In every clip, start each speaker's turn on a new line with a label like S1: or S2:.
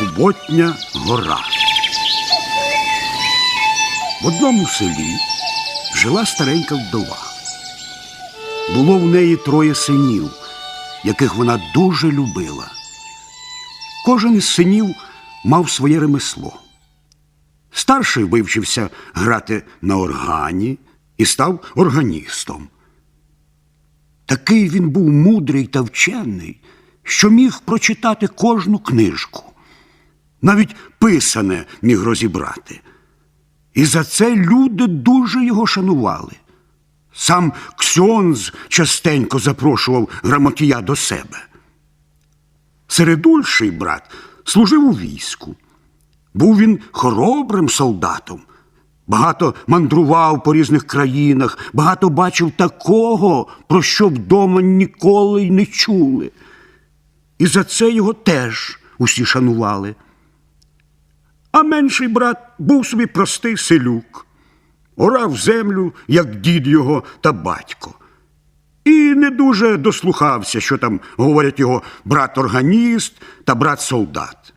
S1: Суботня гора. В одному селі жила старенька вдова. Було в неї троє синів, яких вона дуже любила. Кожен із синів мав своє ремесло. Старший вивчився грати на органі і став органістом. Такий він був мудрий та вчений, що міг прочитати кожну книжку, навіть писане міг розібрати. І за це люди дуже його шанували. Сам Ксьонз частенько запрошував грамотія до себе. Середульший брат служив у війську. Був він хоробрим солдатом, багато мандрував по різних країнах, багато бачив такого, про що вдома ніколи й не чули. І за це його теж усі шанували. А менший брат був собі простий селюк, орав землю, як дід його та батько. І не дуже дослухався, що там говорять його брат-органіст та брат-солдат.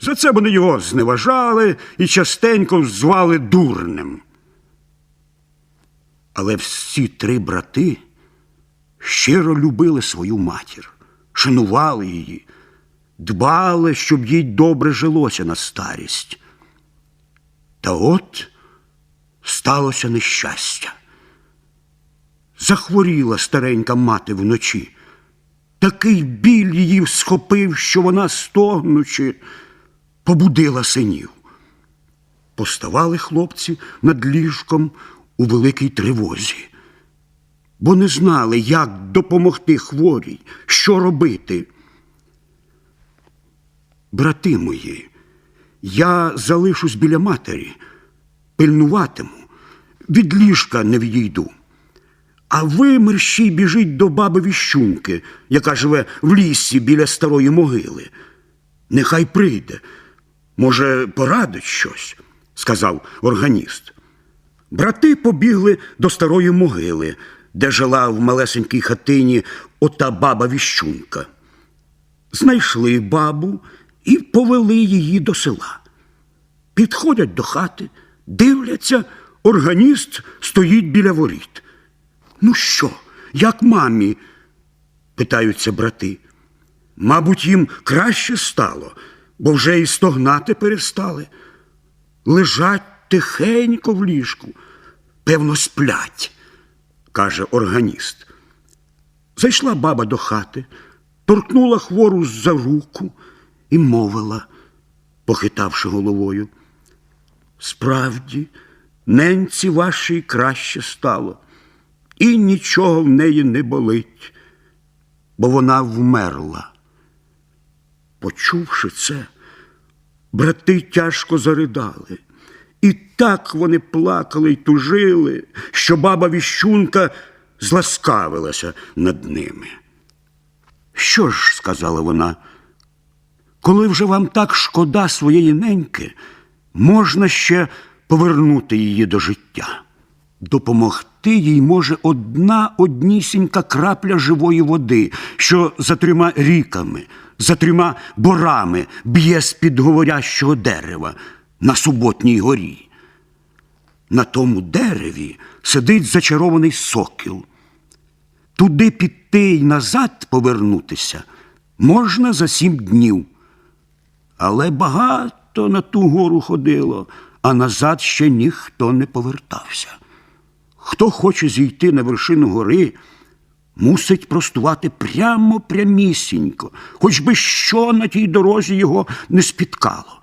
S1: За це вони його зневажали і частенько звали дурнем. Але всі три брати щиро любили свою матір, шанували її, дбали, щоб їй добре жилося на старість. Та от сталося нещастя. Захворіла старенька мати вночі. Такий біль її схопив, що вона, стогнучи, побудила синів. Поставали хлопці над ліжком у великій тривозі, бо не знали, як допомогти хворій, що робити. Брати мої, я залишусь біля матері, пильнуватиму, від ліжка не відійду. А ви, мерщій, біжіть до баби Віщунки, яка живе в лісі біля старої могили. Нехай прийде. Може, порадить щось, сказав органіст. Брати побігли до старої могили, де жила в малесенькій хатині ота баба Віщунка. Знайшли бабу і повели її до села. Підходять до хати, дивляться, органіст стоїть біля воріт. Ну що, як мамі? питаються брати. Мабуть, їм краще стало, бо вже і стогнати перестали. Лежать тихенько в ліжку, певно, сплять, каже органіст. Зайшла баба до хати, торкнула хвору за руку і мовила, похитавши головою. Справді, ненці вашій краще стало, і нічого в неї не болить, бо вона вмерла. Почувши це, брати тяжко заридали. І так вони плакали й тужили, що баба віщунка зласкавилася над ними. Що ж, сказала вона, коли вже вам так шкода своєї неньки, можна ще повернути її до життя. Допомогти їй може одна однісінька крапля живої води, що за трьома ріками, за трьома борами б'є з-під говорящого дерева на суботній горі. На тому дереві сидить зачарований сокіл. Туди піти й назад повернутися можна за сім днів. Але багато на ту гору ходило, а назад ще ніхто не повертався. Хто хоче зійти на вершину гори, мусить простувати прямо прямісінько, хоч би що на тій дорозі його не спіткало.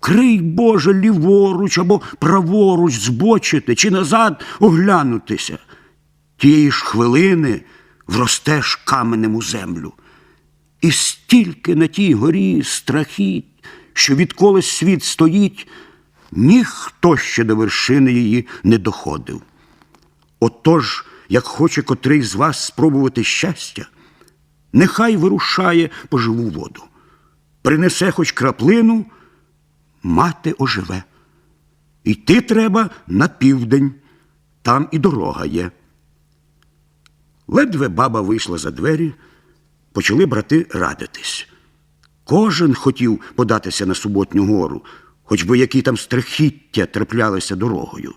S1: Крий Боже ліворуч або праворуч збочити чи назад оглянутися. Тієї ж хвилини вростеш каменем у землю. І стільки на тій горі страхіть, що відколи світ стоїть, ніхто ще до вершини її не доходив. Отож, як хоче котрий з вас спробувати щастя, нехай вирушає по живу воду, принесе хоч краплину, мати оживе. Йти треба на південь, там і дорога є. Ледве баба вийшла за двері, почали брати радитись. Кожен хотів податися на суботню гору, хоч би які там страхіття траплялися дорогою.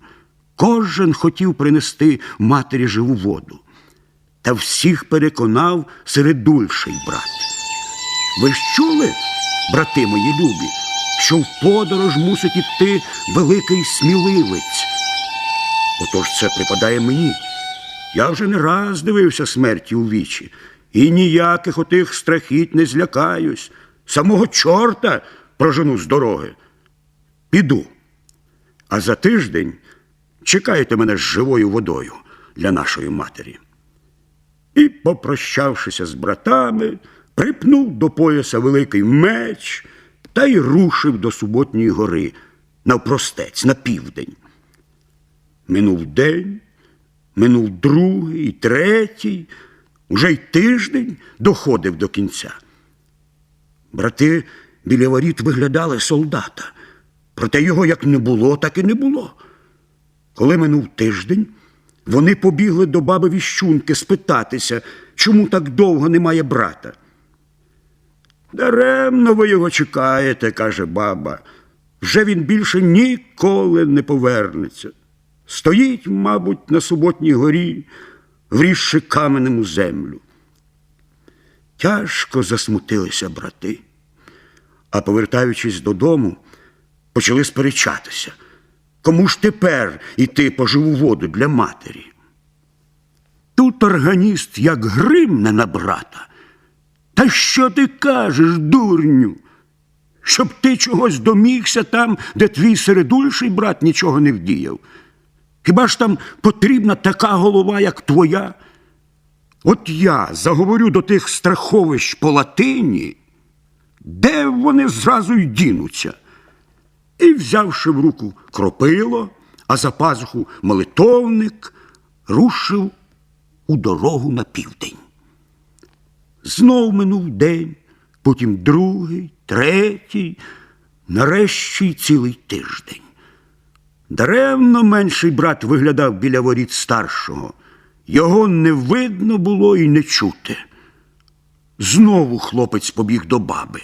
S1: Кожен хотів принести матері живу воду. Та всіх переконав середульший брат. Ви ж чули, брати мої любі, що в подорож мусить іти великий сміливець. Отож це припадає мені. Я вже не раз дивився смерті у вічі, і ніяких отих страхіть не злякаюсь. Самого чорта прожену з дороги. Піду. А за тиждень чекайте мене з живою водою для нашої матері. І, попрощавшися з братами, припнув до пояса великий меч та й рушив до суботньої гори навпростець, на південь. Минув день, минув другий, третій, уже й тиждень доходив до кінця. Брати біля воріт виглядали солдата, проте його як не було, так і не було. Коли минув тиждень, вони побігли до баби Віщунки спитатися, чому так довго немає брата. Даремно ви його чекаєте, каже баба. Вже він більше ніколи не повернеться. Стоїть, мабуть, на суботній горі, врізши каменем у землю. Тяжко засмутилися брати, а повертаючись додому, почали сперечатися. Кому ж тепер іти по живу воду для матері? Тут органіст як гримне на брата. Та що ти кажеш, дурню? Щоб ти чогось домігся там, де твій середульший брат нічого не вдіяв. Хіба ж там потрібна така голова, як твоя? От я заговорю до тих страховищ по латині, де вони зразу й дінуться. І, взявши в руку кропило, а за пазуху молитовник, рушив у дорогу на південь. Знов минув день, потім другий, третій, нарешті цілий тиждень. Даремно менший брат виглядав біля воріт старшого. Його не видно було і не чути. Знову хлопець побіг до баби.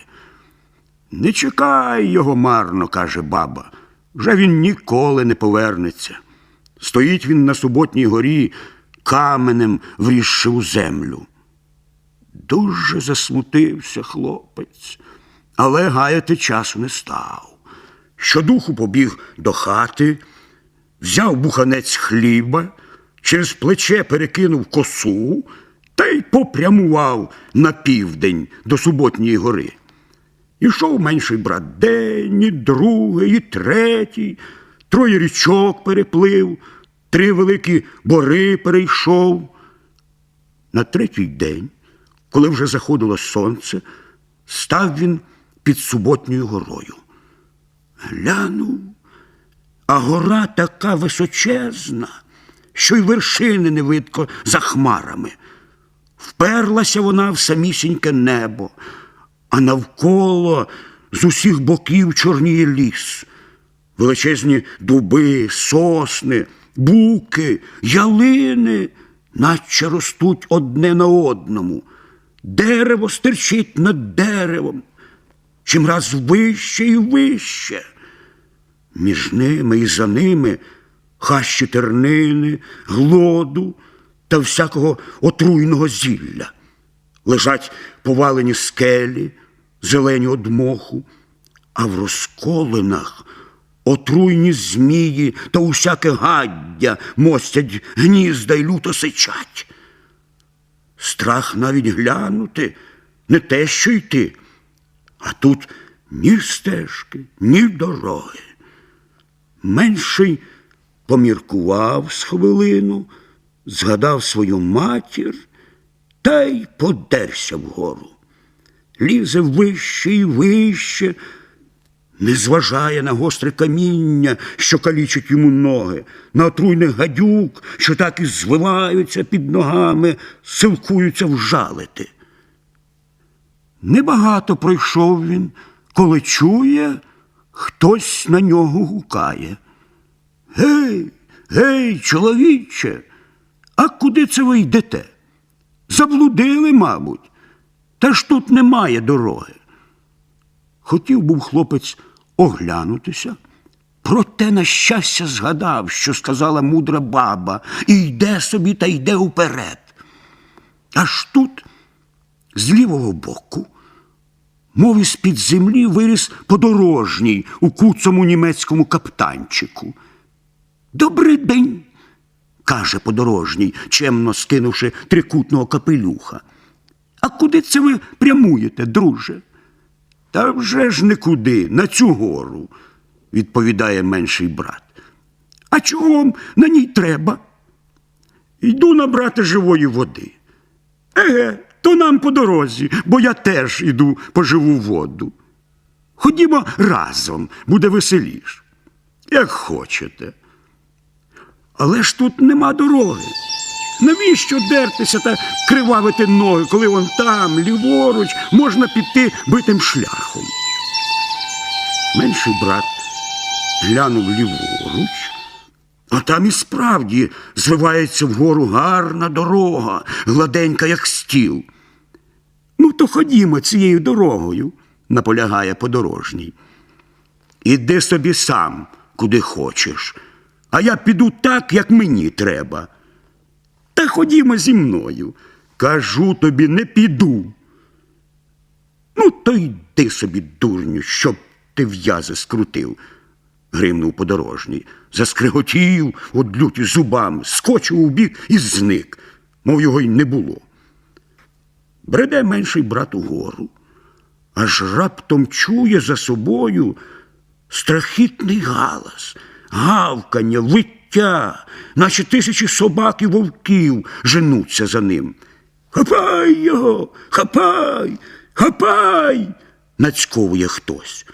S1: Не чекай його марно, каже баба. Вже він ніколи не повернеться. Стоїть він на суботній горі, каменем врізши у землю. Дуже засмутився хлопець, але гаяти часу не став. Щодуху побіг до хати, взяв буханець хліба, через плече перекинув косу та й попрямував на південь до суботньої гори. Ішов менший брат день, і другий, і третій, троє річок переплив, три великі бори перейшов. На третій день, коли вже заходило сонце, став він під суботньою горою. Глянув, а гора така височезна, що й вершини не видко за хмарами. Вперлася вона в самісіньке небо, а навколо з усіх боків чорніє ліс, величезні дуби, сосни, буки, ялини, наче ростуть одне на одному. Дерево стирчить над деревом, чимраз вище і вище. Між ними і за ними хащі тернини, глоду та всякого отруйного зілля. Лежать повалені скелі, зелені одмоху, а в розколинах отруйні змії та усяке гаддя мостять гнізда й люто сичать. Страх навіть глянути, не те, що йти, а тут ні стежки, ні дороги. Менший поміркував з хвилину, згадав свою матір та й подерся вгору. Лізе вище і вище, не зважає на гостре каміння, що калічить йому ноги, на отруйних гадюк, що так і звиваються під ногами, силкуються вжалити. Небагато пройшов він, коли чує, хтось на нього гукає. Гей, гей, чоловіче, а куди це ви йдете? Заблудили, мабуть, та ж тут немає дороги. Хотів був хлопець оглянутися, проте, на щастя, згадав, що сказала мудра баба, і йде собі та йде уперед. Аж тут, з лівого боку, мов із під землі виріс подорожній у куцому німецькому каптанчику. Добрий день, каже подорожній, чемно скинувши трикутного капелюха. А куди це ви прямуєте, друже? Та вже ж нікуди, на цю гору, відповідає менший брат. А чого вам на ній треба? Йду набрати живої води. Еге, то нам по дорозі, бо я теж іду по живу воду. Ходімо разом, буде веселіш. Як хочете. Але ж тут нема дороги. Навіщо дертися та кривавити ноги, коли вон там, ліворуч, можна піти битим шляхом? Менший брат глянув ліворуч, а там і справді звивається вгору гарна дорога, гладенька, як стіл. Ну, то ходімо цією дорогою, наполягає подорожній. Іди собі сам, куди хочеш, а я піду так, як мені треба. Та ходімо зі мною. Кажу тобі, не піду. Ну, то йди собі, дурню, щоб ти в'язи скрутив, гримнув подорожній, заскриготів от люті зубами, скочив у бік і зник, мов його й не було. Бреде менший брат угору, аж раптом чує за собою страхітний галас, гавкання, виття, наче тисячі собак і вовків женуться за ним. Хапай його, хапай, хапай, нацьковує хтось.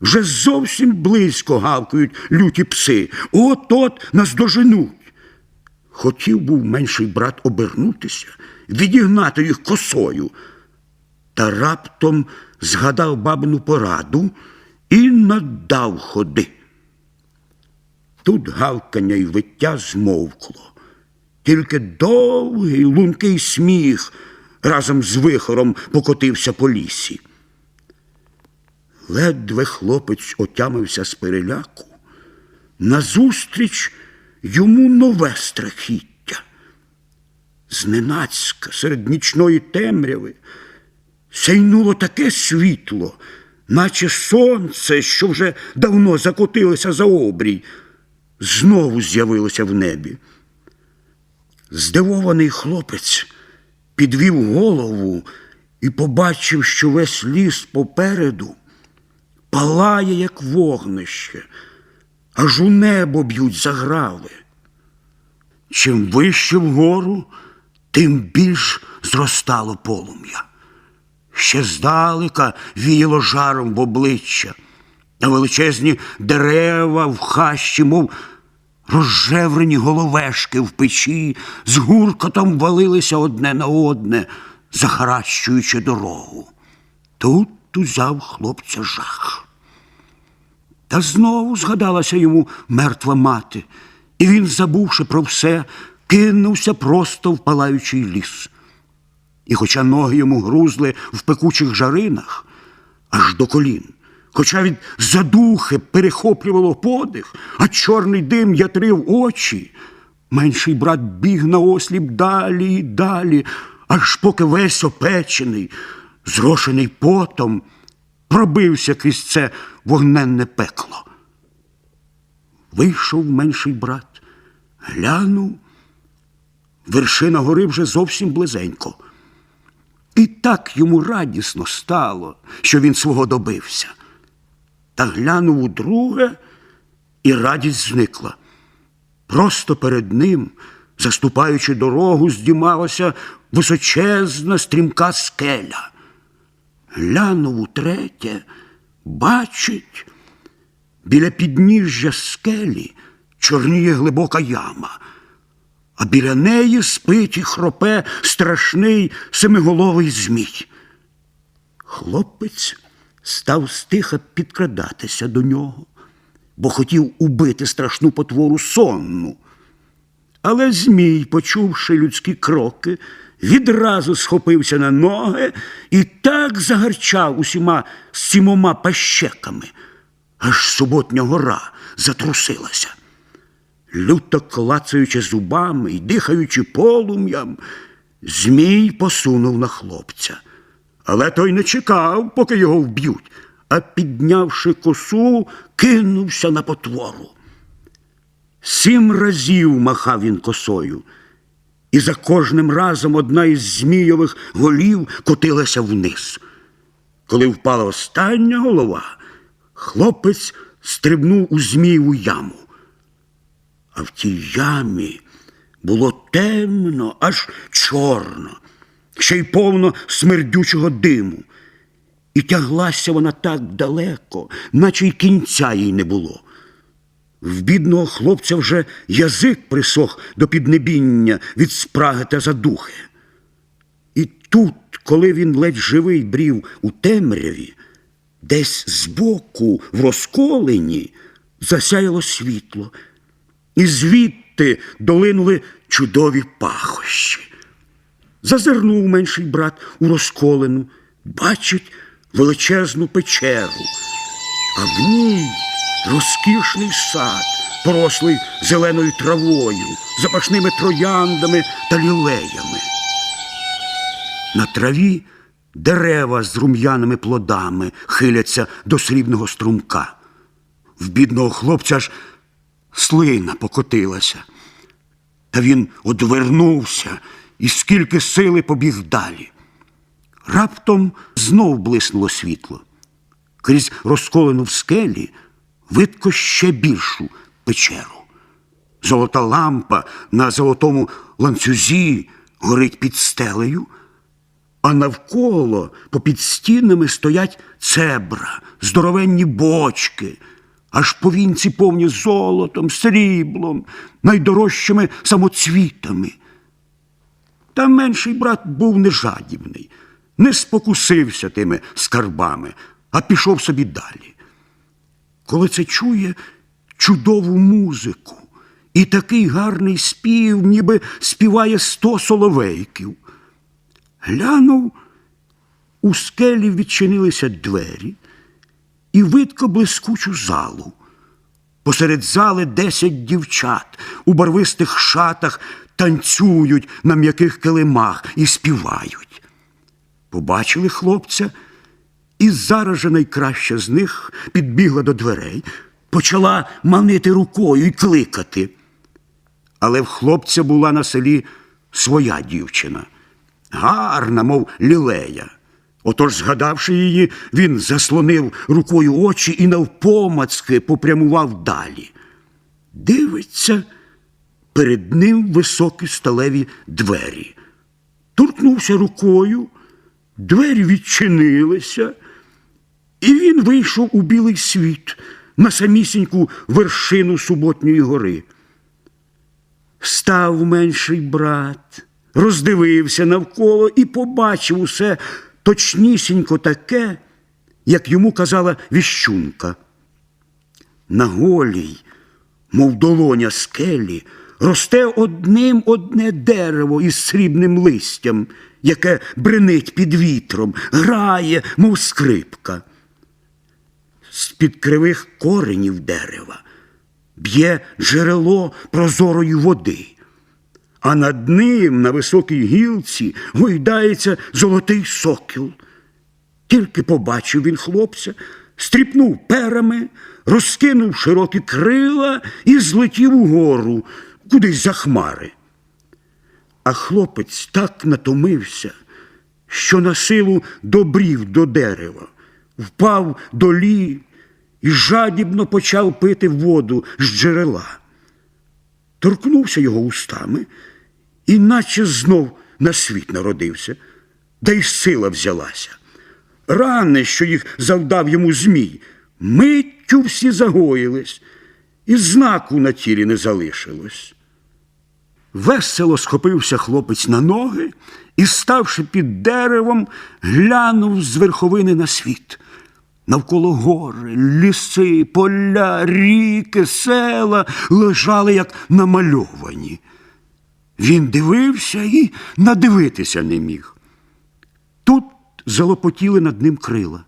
S1: Вже зовсім близько гавкають люті пси. От-от нас доженуть. Хотів був менший брат обернутися, відігнати їх косою, та раптом згадав бабину пораду і надав ходи. Тут гавкання й виття змовкло, тільки довгий лункий сміх разом з вихором покотився по лісі. Ледве хлопець отямився з переляку. Назустріч йому нове страхіття. Зненацька серед нічної темряви сяйнуло таке світло, наче сонце, що вже давно закотилося за обрій, знову з'явилося в небі. Здивований хлопець підвів голову і побачив, що весь ліс попереду палає, як вогнище, аж у небо б'ють заграви. Чим вище вгору, тим більш зростало полум'я. Ще здалека віяло жаром в обличчя, а величезні дерева в хащі, мов розжеврені головешки в печі, з гуркотом валилися одне на одне, захаращуючи дорогу. Тут узяв хлопця жах. Та знову згадалася йому мертва мати, і він, забувши про все, кинувся просто в палаючий ліс. І хоча ноги йому грузли в пекучих жаринах аж до колін, хоча від задухи перехоплювало подих, а чорний дим ятрив очі, менший брат біг на осліп далі і далі, аж поки весь опечений, зрошений потом, пробився крізь це вогненне пекло. Вийшов менший брат, глянув, вершина гори вже зовсім близенько. І так йому радісно стало, що він свого добився. Та глянув удруге, і радість зникла. Просто перед ним, заступаючи дорогу, здіймалася височезна стрімка скеля. Глянув утретє, бачить, біля підніжжя скелі чорніє глибока яма, а біля неї спить і хропе страшний семиголовий змій. Хлопець став стиха підкрадатися до нього, бо хотів убити страшну потвору сонну. Але Змій, почувши людські кроки, відразу схопився на ноги і так загарчав усіма сімома пащеками, аж суботня гора затрусилася. Люто клацаючи зубами і дихаючи полум'ям, Змій посунув на хлопця. Але той не чекав, поки його вб'ють, а піднявши косу, кинувся на потвору. Сім разів махав він косою, і за кожним разом одна із змійових голів котилася вниз. Коли впала остання голова, хлопець стрибнув у змієву яму. А в тій ямі було темно, аж чорно, ще й повно смердючого диму. І тяглася вона так далеко, наче й кінця їй не було. В бідного хлопця вже язик присох до піднебіння від спраги та задухи. І тут, коли він ледь живий брів у темряві, десь збоку, в розколені, засяяло світло, і звідти долинули чудові пахощі. Зазирнув менший брат у розколену, бачить величезну печеру, а в ній розкішний сад, порослий зеленою травою, запашними трояндами та лілеями. На траві дерева з рум'яними плодами хиляться до срібного струмка. В бідного хлопця ж слина покотилася. Та він одвернувся і скільки сили побіг далі. Раптом знов блиснуло світло. Крізь розколену в скелі видко ще більшу печеру. Золота лампа на золотому ланцюзі горить під стелею, а навколо попід стінами стоять цебра, здоровенні бочки, аж повінці повні золотом, сріблом, найдорожчими самоцвітами. Та менший брат був нежадібний, не спокусився тими скарбами, а пішов собі далі. Коли це чує чудову музику і такий гарний спів, ніби співає сто соловейків. Глянув, у скелі відчинилися двері і видко блискучу залу. Посеред зали десять дівчат у барвистих шатах танцюють на м'яких килимах і співають. Побачили хлопця, і зараз же найкраща з них підбігла до дверей, почала манити рукою і кликати. Але в хлопця була на селі своя дівчина, гарна, мов лілея. Отож, згадавши її, він заслонив рукою очі і навпомацки попрямував далі. Дивиться, перед ним високі сталеві двері. Торкнувся рукою, двері відчинилися, і він вийшов у білий світ на самісіньку вершину суботньої гори. Став менший брат, роздивився навколо і побачив усе точнісінько таке, як йому казала віщунка. На голій, мов долоня скелі, росте одним одне дерево із срібним листям, яке бренить під вітром, грає, мов скрипка. З-під кривих коренів дерева б'є джерело прозорої води, а над ним на високій гілці гойдається золотий сокіл. Тільки побачив він хлопця, стріпнув перами, розкинув широкі крила і злетів угору, кудись за хмари. А хлопець так натомився, що на силу добрів до дерева, впав долі і жадібно почав пити воду з джерела. Торкнувся його устами, і наче знов на світ народився, да й сила взялася. Рани, що їх завдав йому Змій, миттю всі загоїлись, і знаку на тілі не залишилось. Весело схопився хлопець на ноги і, ставши під деревом, глянув з верховини на світ. Навколо гори, ліси, поля, ріки, села лежали, як намальовані. Він дивився і надивитися не міг. Тут залопотіли над ним крила,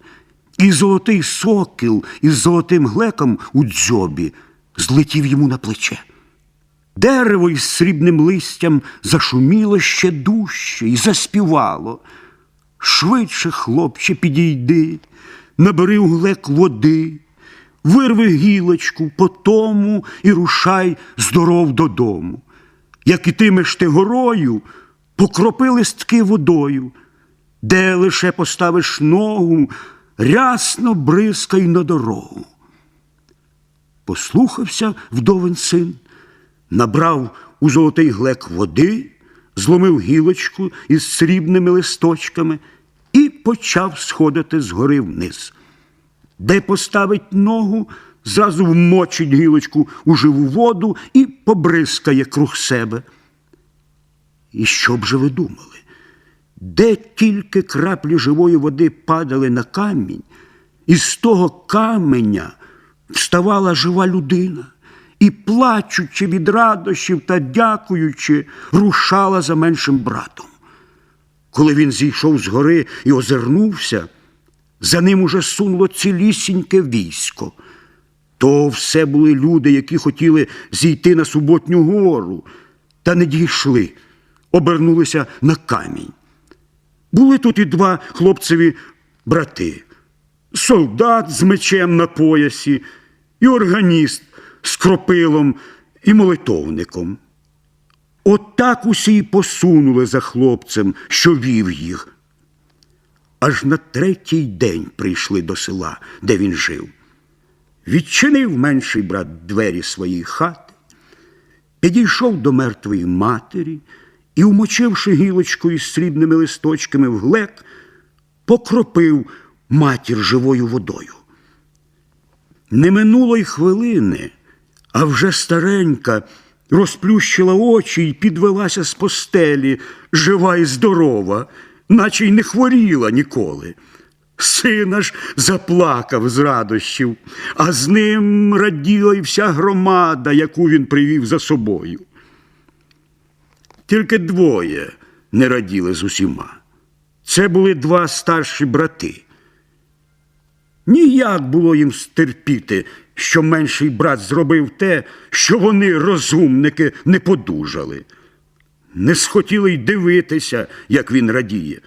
S1: і золотий сокіл із золотим глеком у дзьобі злетів йому на плече. Дерево із срібним листям зашуміло ще дужче і заспівало. Швидше, хлопче, підійди, набери у глек води, вирви гілочку по тому і рушай здоров додому. Як ітимеш ти горою, покропи листки водою, де лише поставиш ногу, рясно бризкай на дорогу. Послухався вдовин син, набрав у золотий глек води, зломив гілочку із срібними листочками і почав сходити з гори вниз. Де поставить ногу, зразу вмочить гілочку у живу воду і побризкає круг себе. І що б же ви думали? Де тільки краплі живої води падали на камінь, із того каменя вставала жива людина і, плачучи від радощів та дякуючи, рушала за меншим братом. Коли він зійшов з гори і озирнувся, за ним уже сунуло цілісіньке військо. То все були люди, які хотіли зійти на суботню гору, та не дійшли, обернулися на камінь. Були тут і два хлопцеві брати, солдат з мечем на поясі, і органіст з кропилом і молитовником. Отак усі й посунули за хлопцем, що вів їх. Аж на третій день прийшли до села, де він жив. Відчинив менший брат двері своєї хати, підійшов до мертвої матері і, умочивши гілочкою з срібними листочками в глек, покропив матір живою водою. Не минуло й хвилини, а вже старенька розплющила очі й підвелася з постелі, жива і здорова, наче й не хворіла ніколи. Сина ж заплакав з радощів, а з ним раділа й вся громада, яку він привів за собою. Тільки двоє не раділи з усіма. Це були два старші брати. Ніяк було їм стерпіти, що менший брат зробив те, що вони, розумники, не подужали. Не схотіли й дивитися, як він радіє.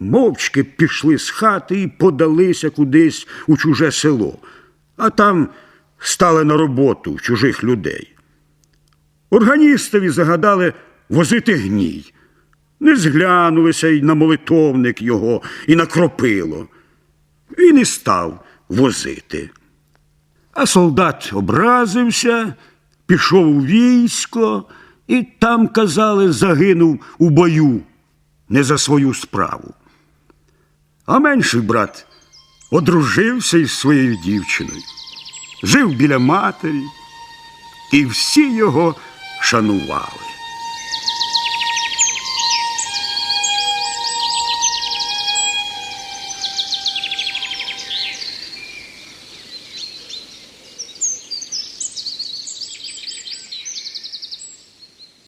S1: Мовчки пішли з хати і подалися кудись у чуже село, а там стали на роботу чужих людей. Органістові загадали возити гній. Не зглянулися й на молитовник його, і на кропило. Він і став возити. А солдат образився, пішов у військо, і там, казали, загинув у бою не за свою справу. А менший брат одружився із своєю дівчиною, жив біля матері, і всі його шанували.